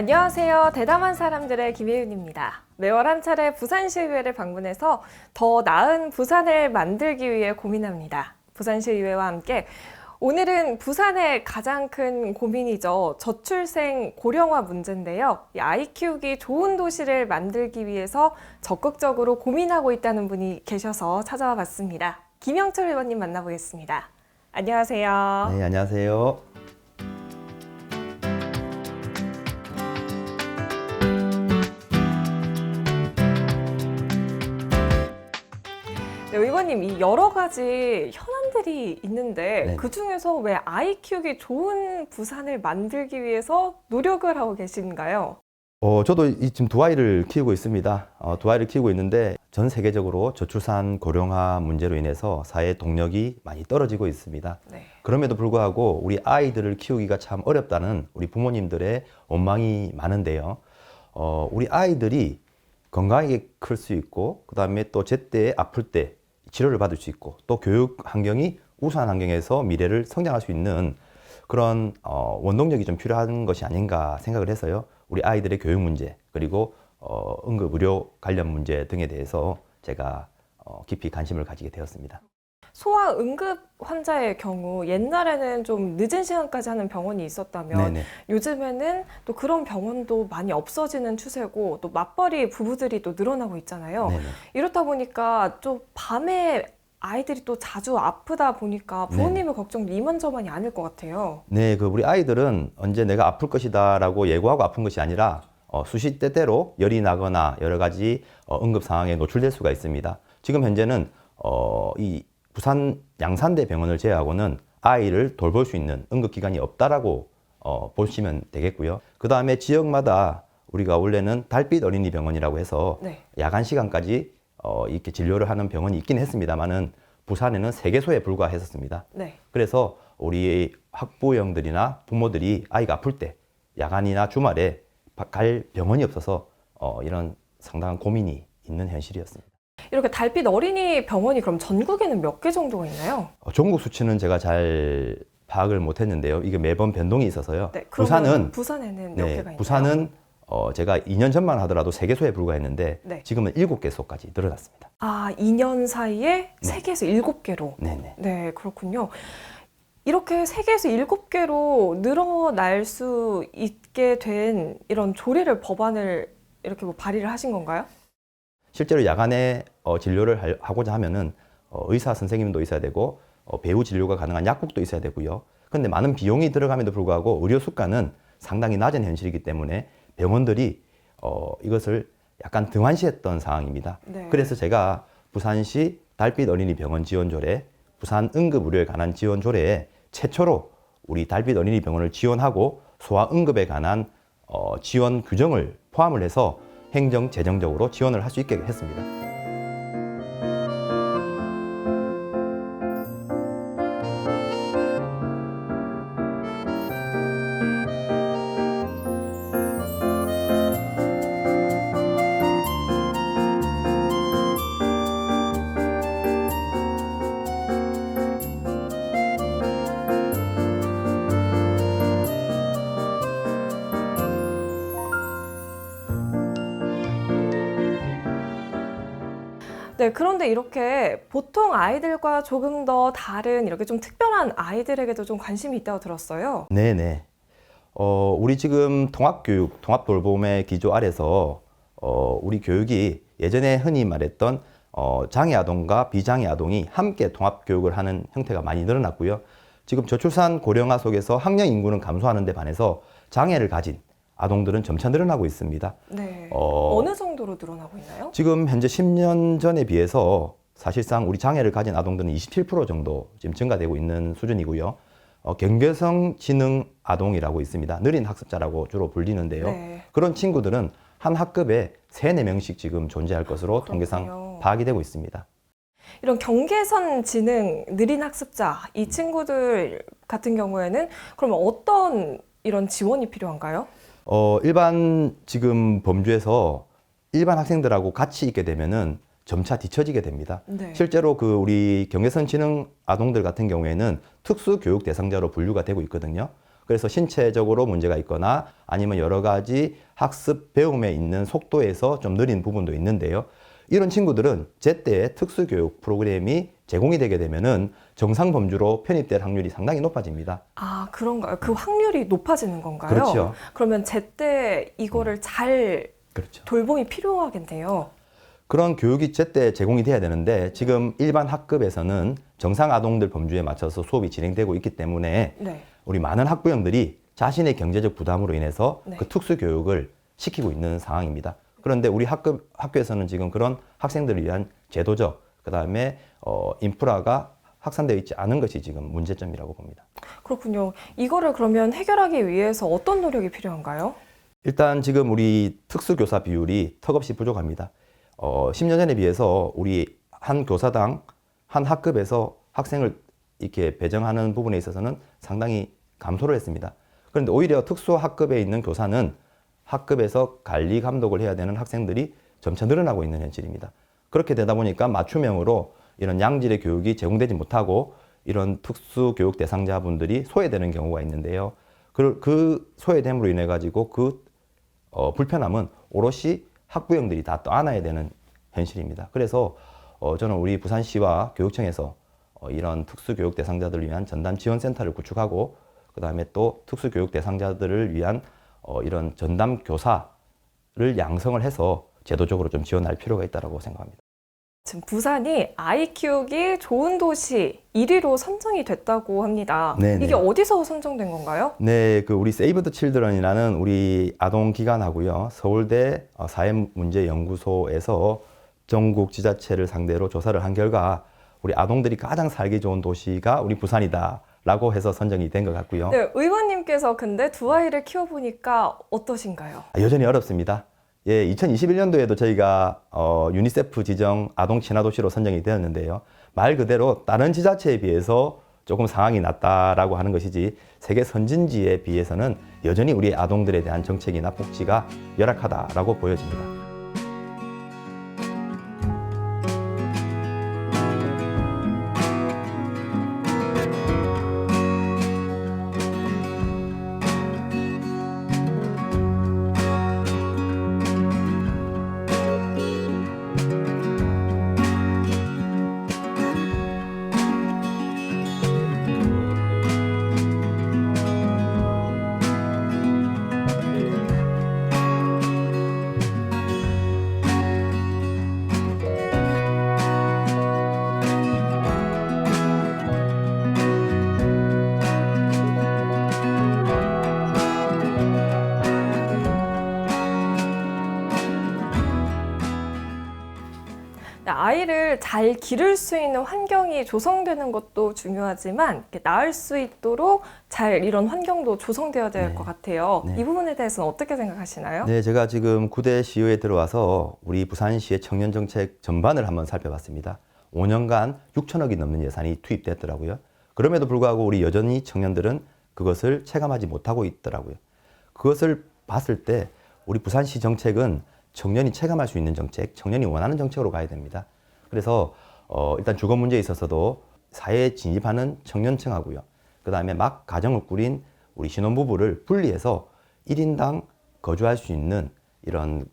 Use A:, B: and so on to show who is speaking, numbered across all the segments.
A: 안녕하세요. 대담한 사람들의 김혜윤입니다. 매월 한 차례 부산시의회를 방문해서 더 나은 부산을 만들기 위해 고민합니다. 부산시의회와 함께 오늘은 부산의 가장 큰 고민이죠. 저출생 고령화 문제인데요. 이 아이 키우기 좋은 도시를 만들기 위해서 적극적으로 고민하고 있다는 분이 계셔서 찾아와 봤습니다. 김영철 의원님 만나보겠습니다. 안녕하세요.
B: 네, 안녕하세요.
A: 네, 의원님 이 여러 가지 현안들이 있는데
B: 네.
A: 그 중에서 왜 아이 키우기 좋은 부산을 만들기 위해서 노력을 하고 계신가요?
B: 어, 저도 이, 지금 두 아이를 키우고 있습니다. 어, 두 아이를 키우고 있는데 전 세계적으로 저출산 고령화 문제로 인해서 사회 동력이 많이 떨어지고 있습니다.
A: 네.
B: 그럼에도 불구하고 우리 아이들을 키우기가 참 어렵다는 우리 부모님들의 원망이 많은데요. 어, 우리 아이들이 건강하게 클 수 있고, 그 다음에 또 제때 아플 때 치료를 받을 수 있고, 또 교육 환경이 우수한 환경에서 미래를 성장할 수 있는 그런 어, 원동력이 좀 필요한 것이 아닌가 생각을 해서요. 우리 아이들의 교육 문제, 그리고 어, 응급 의료 관련 문제 등에 대해서 제가 어, 깊이 관심을 가지게 되었습니다.
A: 소아 응급 환자의 경우 옛날에는 좀 늦은 시간까지 하는 병원이 있었다면
B: 네네.
A: 요즘에는 또 그런 병원도 많이 없어지는 추세고 또 맞벌이 부부들이 또 늘어나고 있잖아요.
B: 네네.
A: 이렇다 보니까 좀 밤에 아이들이 또 자주 아프다 보니까 부모님의 걱정도 이만저만이 아닐 것 같아요.
B: 네, 그 우리 아이들은 언제 내가 아플 것이다라고 예고하고 아픈 것이 아니라 어, 수시 때때로 열이 나거나 여러 가지 어, 응급 상황에 노출될 수가 있습니다. 지금 현재는 어, 이 부산 양산대 병원을 제외하고는 아이를 돌볼 수 있는 응급기관이 없다라고 어, 보시면 되겠고요. 그 다음에 지역마다 우리가 원래는 달빛 어린이 병원이라고 해서
A: 네.
B: 야간 시간까지 어, 이렇게 진료를 하는 병원이 있긴 했습니다만은 부산에는 세 개소에 불과했었습니다.
A: 네.
B: 그래서 우리 학부형들이나 부모들이 아이가 아플 때 야간이나 주말에 바- 갈 병원이 없어서 어, 이런 상당한 고민이 있는 현실이었습니다.
A: 이렇게 달빛 어린이 병원이 그럼 전국에는 몇 개 정도가 있나요?
B: 어, 전국 수치는 제가 잘 파악을 못했는데요. 이게 매번 변동이 있어서요.
A: 네,
B: 부산은
A: 부산에는 몇
B: 네,
A: 개가 있나요?
B: 부산은 어, 제가 2년 전만 하더라도 세 개소에 불과했는데
A: 네.
B: 지금은 일곱 개소까지 늘어났습니다.
A: 아, 2년 사이에
B: 네.
A: 세개에서 일곱 개로
B: 네네.
A: 네, 그렇군요. 이렇게 세개에서 일곱 개로 늘어날 수 있게 된 이런 조례를 법안을 이렇게 뭐 발의를 하신 건가요?
B: 실제로 야간에 어, 진료를 할- 하고자 하면은 어, 의사 선생님도 있어야 되고 어, 배우 진료가 가능한 약국도 있어야 되고요. 근데 많은 비용이 들어감에도 불구하고 의료 수가는 상당히 낮은 현실이기 때문에 병원들이 어, 이것을 약간 등한시했던 상황입니다.
A: 네.
B: 그래서 제가 부산시 달빛 어린이 병원 지원 조례, 부산 응급 의료에 관한 지원 조례에 최초로 우리 달빛 어린이 병원을 지원하고 소아 응급에 관한 어, 지원 규정을 포함을 해서 행정 재정적으로 지원을 할 수 있게 했습니다.
A: 네, 그런데 이렇게 보통 아이들과 조금 더 다른 이렇게 좀 특별한 아이들에게도 좀 관심이 있다고 들었어요.
B: 네네. 어, 우리 지금 통합교육, 통합돌봄의 기조 아래서 어, 우리 교육이 예전에 흔히 말했던 어, 장애 아동과 비장애 아동이 함께 통합 교육을 하는 형태가 많이 늘어났고요. 지금 저출산 고령화 속에서 학령 인구는 감소하는 데 반해서 장애를 가진 아동들은 점차 늘어나고 있습니다.
A: 네.
B: 어,
A: 어느 정도로 늘어나고 있나요?
B: 지금 현재 10년 전에 비해서 사실상 우리 장애를 가진 아동들은 27% 정도 지금 증가되고 있는 수준이고요. 어, 경계성 지능 아동이라고 있습니다. 느린 학습자라고 주로 불리는데요.
A: 네.
B: 그런 친구들은 한 학급에 3, 4명씩 지금 존재할 것으로 통계상
A: 그렇군요.
B: 파악이 되고 있습니다.
A: 이런 경계선 지능 느린 학습자 이 친구들 같은 경우에는 그러면 어떤 이런 지원이 필요한가요?
B: 어, 일반 지금 범주에서 일반 학생들하고 같이 있게 되면은 점차 뒤처지게 됩니다.
A: 네.
B: 실제로 그 우리 경계선 지능 아동들 같은 경우에는 특수 교육 대상자로 분류가 되고 있거든요. 그래서 신체적으로 문제가 있거나 아니면 여러 가지 학습 배움에 있는 속도에서 좀 느린 부분도 있는데요. 이런 친구들은 제때 특수 교육 프로그램이 제공이 되게 되면은 정상 범주로 편입될 확률이 상당히 높아집니다.
A: 아, 그런가요? 그 확률이 높아지는 건가요?
B: 그렇죠.
A: 그러면 제때 이거를 잘
B: 그렇죠.
A: 돌봄이 필요하겠네요.
B: 그런 교육이 제때 제공이 돼야 되는데 지금 일반 학급에서는 정상 아동들 범주에 맞춰서 수업이 진행되고 있기 때문에
A: 네.
B: 우리 많은 학부형들이 자신의 경제적 부담으로 인해서
A: 네.
B: 그 특수 교육을 시키고 있는 상황입니다. 그런데 우리 학급 학교에서는 지금 그런 학생들을 위한 제도적 그다음에 어 인프라가 확산되어 있지 않은 것이 지금 문제점이라고 봅니다.
A: 그렇군요. 이거를 그러면 해결하기 위해서 어떤 노력이 필요한가요?
B: 일단 지금 우리 특수교사 비율이 턱없이 부족합니다. 어, 10년 전에 비해서 우리 한 교사당 한 학급에서 학생을 이렇게 배정하는 부분에 있어서는 상당히 감소를 했습니다. 그런데 오히려 특수 학급에 있는 교사는 학급에서 관리 감독을 해야 되는 학생들이 점차 늘어나고 있는 현실입니다. 그렇게 되다 보니까 맞춤형으로 이런 양질의 교육이 제공되지 못하고 이런 특수 교육 대상자분들이 소외되는 경우가 있는데요. 그, 그 소외됨으로 인해 가지고 그 어, 불편함은 오롯이 학부형들이 다 떠안아야 되는 현실입니다. 그래서 어, 저는 우리 부산시와 교육청에서 어, 이런 특수교육 대상자들을 위한 전담 지원센터를 구축하고 그 다음에 또 특수교육 대상자들을 위한 어, 이런 전담 교사를 양성을 해서 제도적으로 좀 지원할 필요가 있다고 생각합니다.
A: 지금 부산이 아이 키우기 좋은 도시 1위로 선정이 됐다고 합니다.
B: 네네.
A: 이게 어디서 선정된 건가요?
B: 네, 그 우리 세이브 더 칠드런이라는 우리 아동 기관하고요. 서울대 어, 사회문제연구소에서 전국 지자체를 상대로 조사를 한 결과 우리 아동들이 가장 살기 좋은 도시가 우리 부산이다 라고 해서 선정이 된 것 같고요.
A: 네, 의원님께서 근데 두 아이를 키워보니까 어떠신가요?
B: 아, 여전히 어렵습니다. 예, 2021년도에도 저희가 어, 유니세프 지정 아동 친화 도시로 선정이 되었는데요. 말 그대로 다른 지자체에 비해서 조금 상황이 낮다라고 하는 것이지 세계 선진지에 비해서는 여전히 우리 아동들에 대한 정책이나 복지가 열악하다라고 보여집니다.
A: 아이를 잘 기를 수 있는 환경이 조성되는 것도 중요하지만 낳을 수 있도록 잘 이런 환경도 조성되어야 될
B: 네.
A: 것 같아요.
B: 네.
A: 이 부분에 대해서는 어떻게 생각하시나요?
B: 네, 제가 지금 구대 시의회에 들어와서 우리 부산시의 청년 정책 전반을 한번 살펴봤습니다. 5년간 6천억이 넘는 예산이 투입됐더라고요. 그럼에도 불구하고 우리 여전히 청년들은 그것을 체감하지 못하고 있더라고요. 그것을 봤을 때 우리 부산시 정책은 청년이 체감할 수 있는 정책, 청년이 원하는 정책으로 가야 됩니다. 그래서 어, 일단 주거 문제에 있어서도 사회에 진입하는 청년층하고요. 그 다음에 막 가정을 꾸린 우리 신혼부부를 분리해서 1인당 거주할 수 있는 이런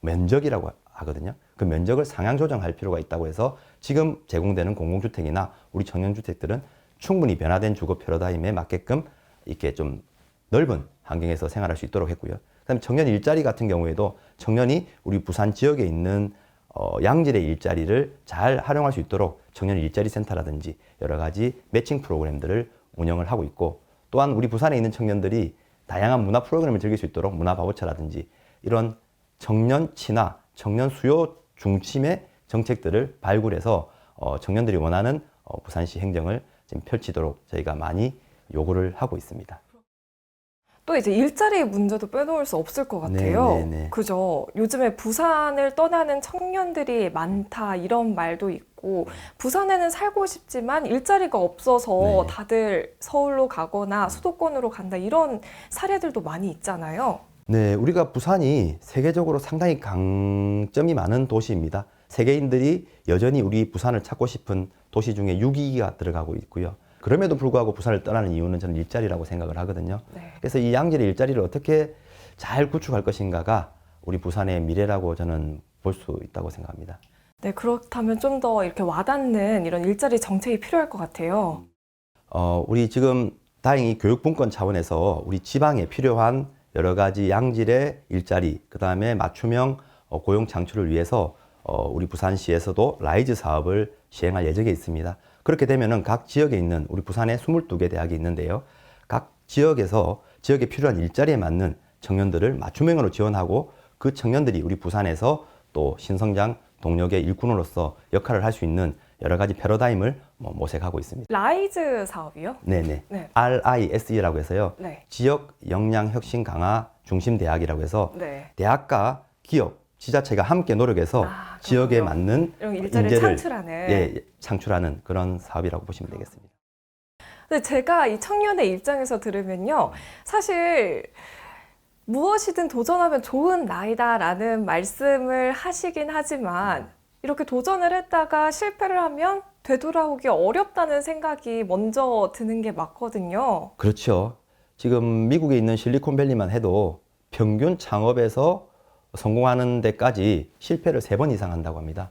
B: 면적이라고 하거든요. 그 면적을 상향 조정할 필요가 있다고 해서 지금 제공되는 공공주택이나 우리 청년주택들은 충분히 변화된 주거 패러다임에 맞게끔 이렇게 좀 넓은 환경에서 생활할 수 있도록 했고요. 그다음에 청년 일자리 같은 경우에도 청년이 우리 부산 지역에 있는 어, 양질의 일자리를 잘 활용할 수 있도록 청년 일자리 센터라든지 여러 가지 매칭 프로그램들을 운영을 하고 있고 또한 우리 부산에 있는 청년들이 다양한 문화 프로그램을 즐길 수 있도록 문화 바우처라든지 이런 청년 친화, 청년 수요 중심의 정책들을 발굴해서 어, 청년들이 원하는 어, 부산시 행정을 지금 펼치도록 저희가 많이 요구를 하고 있습니다.
A: 또 이제 일자리 문제도 빼놓을 수 없을 것 같아요.
B: 네, 네, 네.
A: 그죠. 요즘에 부산을 떠나는 청년들이 많다 이런 말도 있고 부산에는 살고 싶지만 일자리가 없어서
B: 네.
A: 다들 서울로 가거나 수도권으로 간다 이런 사례들도 많이 있잖아요.
B: 네, 우리가 부산이 세계적으로 상당히 강점이 많은 도시입니다. 세계인들이 여전히 우리 부산을 찾고 싶은 도시 중에 6위가 들어가고 있고요. 그럼에도 불구하고 부산을 떠나는 이유는 저는 일자리라고 생각을 하거든요.
A: 네.
B: 그래서 이 양질의 일자리를 어떻게 잘 구축할 것인가가 우리 부산의 미래라고 저는 볼 수 있다고 생각합니다.
A: 네, 그렇다면 좀 더 이렇게 와닿는 이런 일자리 정책이 필요할 것 같아요.
B: 어, 우리 지금 다행히 교육분권 차원에서 우리 지방에 필요한 여러 가지 양질의 일자리, 그 다음에 맞춤형 어, 고용 창출을 위해서 어, 우리 부산시에서도 라이즈 사업을 시행할 예정에 있습니다. 그렇게 되면은 각 지역에 있는 우리 부산에 22개 대학이 있는데요. 각 지역에서 지역에 필요한 일자리에 맞는 청년들을 맞춤형으로 지원하고 그 청년들이 우리 부산에서 또 신성장 동력의 일꾼으로서 역할을 할 수 있는 여러 가지 패러다임을 뭐 모색하고 있습니다.
A: 라이즈 사업이요?
B: 네네.
A: 네.
B: RISE라고 해서요.
A: 네.
B: 지역 역량 혁신 강화 중심 대학이라고 해서
A: 네.
B: 대학과 기업, 지자체가 함께 노력해서
A: 아,
B: 지역에. 맞는
A: 이런 일자리를
B: 인재를
A: 창출하는.
B: 예, 창출하는 그런 사업이라고 보시면 되겠습니다.
A: 근데 제가 이 청년의 입장에서 들으면요. 사실 무엇이든 도전하면 좋은 나이다라는 말씀을 하시긴 하지만 이렇게 도전을 했다가 실패를 하면 되돌아오기 어렵다는 생각이 먼저 드는 게 맞거든요.
B: 그렇죠. 지금 미국에 있는 실리콘밸리만 해도 평균 창업에서 성공하는 데까지 실패를 세 번 이상 한다고 합니다.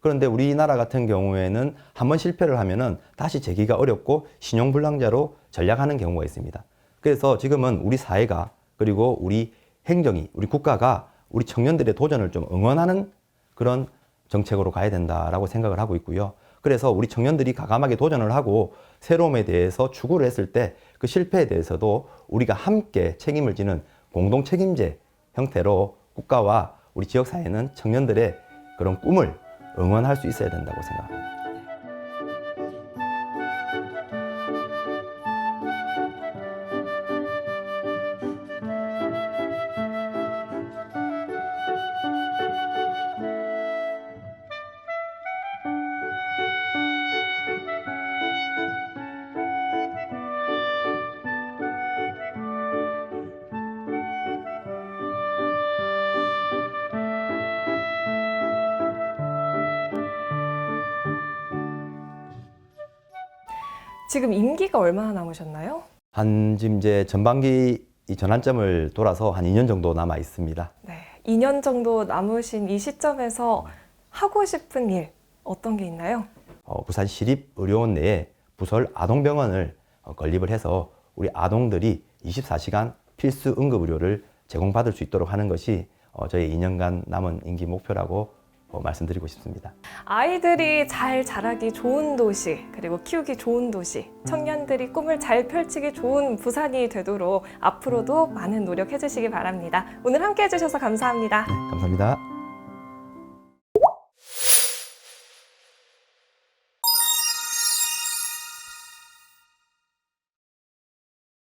B: 그런데 우리나라 같은 경우에는 한 번 실패를 하면은 다시 재기가 어렵고 신용 불량자로 전락하는 경우가 있습니다. 그래서 지금은 우리 사회가 그리고 우리 행정이, 우리 국가가 우리 청년들의 도전을 좀 응원하는 그런 정책으로 가야 된다라고 생각을 하고 있고요. 그래서 우리 청년들이 가감하게 도전을 하고 새로움에 대해서 추구를 했을 때 그 실패에 대해서도 우리가 함께 책임을 지는 공동 책임제 형태로 국가와 우리 지역 사회는 청년들의 그런 꿈을 응원할 수 있어야 된다고 생각합니다.
A: 지금 임기가 얼마나 남으셨나요?
B: 한 지금 이제 전반기 이 전환점을 돌아서 한 2년 정도 남아 있습니다.
A: 네. 2년 정도 남으신 이 시점에서 하고 싶은 일 어떤 게 있나요?
B: 어, 부산 시립의료원 내에 부설 아동병원을 어, 건립을 해서 우리 아동들이 24시간 필수 응급의료를 제공받을 수 있도록 하는 것이 어, 저희 2년간 남은 임기 목표라고 어, 말씀드리고 싶습니다.
A: 아이들이 잘 자라기 좋은 도시, 그리고 키우기 좋은 도시, 청년들이 꿈을 잘 펼치기 좋은 부산이 되도록 앞으로도 많은 노력해 주시기 바랍니다. 오늘 함께 해 주셔서 감사합니다.
B: 감사합니다.